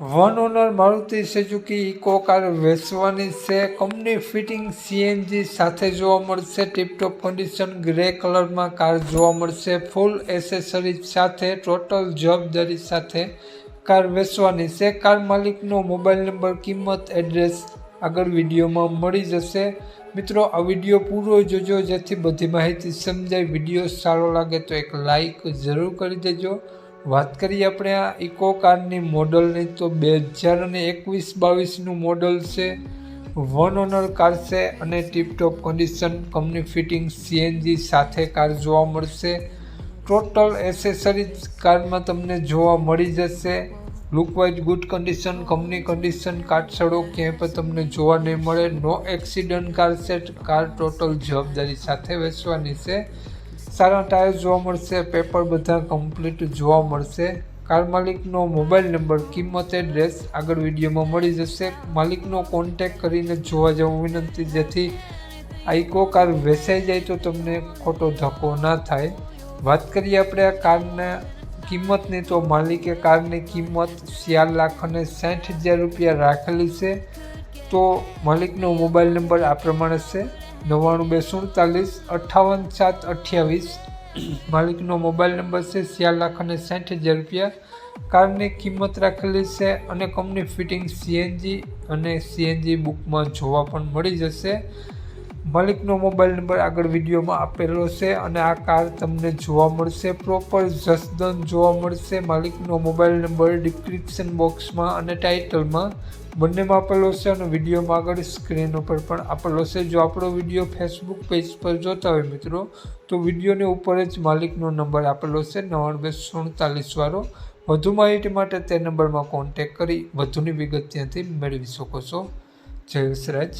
One owner Maruti Suzuki Eeco car વેચવાની છે. Company fitting CNG સાથે જોવા મળશે. ટીપટોપ કન્ડિશન ગ્રે કલરમાં કાર જોવા મળશે. ફૂલ એસેસરીઝ સાથે ટોટલ જવાબદારી સાથે કાર વેચવાની છે. કાર માલિકનો મોબાઈલ નંબર, કિંમત એડ્રેસ આગળ વિડીયોમાં મળી જશે. મિત્રો, આ વીડિયો પૂરો જોજો જેથી બધી માહિતી સમજાય. વીડિયો સારો લાગે તો એક લાઈક જરૂર કરી દેજો. વાત કરીએ આપણે આ ઇકો કારની મોડલની, તો બે હજાર અને એકવીસ બાવીસનું મોડલ છે. વન ઓનર કાર છે અને tiptop condition company fitting CNG સાથે કાર જોવા મળશે. ટોટલ એસેસરીઝ કારમાં તમને જોવા મળી જશે. Lookwise good condition company condition કાટસડો ક્યાંય પણ તમને જોવા નહીં મળે. નો એક્સિડન્ટ કાર છે કાર ટોટલ જવાબદારી સાથે વેચવાની છે. સારા ટાયર જોવા મળશે, પેપર બધા કમ્પ્લીટ જોવા મળશે. કાર માલિકનો મોબાઈલ નંબર કિંમત એડ્રેસ આગળ વિડીયોમાં મળી જશે. માલિકનો કોન્ટેક કરીને જોવા જવું વિનંતી, જેથી આ ઇકો કાર વેચાઈ જાય તો તમને ખોટો ધક્કો ના થાય. વાત કરીએ આપણે આ કારના કિંમતની, તો માલિકે કારની કિંમત ચાર લાખ અને સાઠ હજાર રૂપિયા રાખેલી છે. તો માલિકનો મોબાઈલ નંબર આ પ્રમાણે છે. નવ્વાણું બે સુડતાલીસ અઠ્ઠાવન, સાત, અઠ્યાવીસ. માલિકનો મોબાઈલ નંબર છે ચાર લાખ અને સાઠ હજાર રૂપિયા. કારની કિંમત રાખેલી છે અને કંપની ફિટિંગ સીએનજી અને સીએનજી બુકમાં જોવા પણ મળી જશે. માલિકનો મોબાઈલ નંબર આગળ વિડીયોમાં આપેલો છે અને આ કાર તમને જોવા મળશે પ્રોપર જસદન જોવા મળશે. માલિકનો મોબાઈલ નંબર ડિસ્ક્રિપ્શન બોક્સમાં અને ટાઇટલમાં બંનેમાં આપેલો છે અને વિડીયોમાં આગળ સ્ક્રીન ઉપર પણ આપેલો છે. જો આપણો વીડિયો ફેસબુક પેજ પર જોતા હોય મિત્રો, તો વિડીયોની ઉપર જ માલિકનો નંબર આપેલો છે. નવ્વાણું બે સુડતાલીસ વધુ માહિતી માટે તે નંબરમાં કોન્ટેક કરી વધુની વિગત ત્યાંથી મેળવી શકો છો. જય વિસરાજ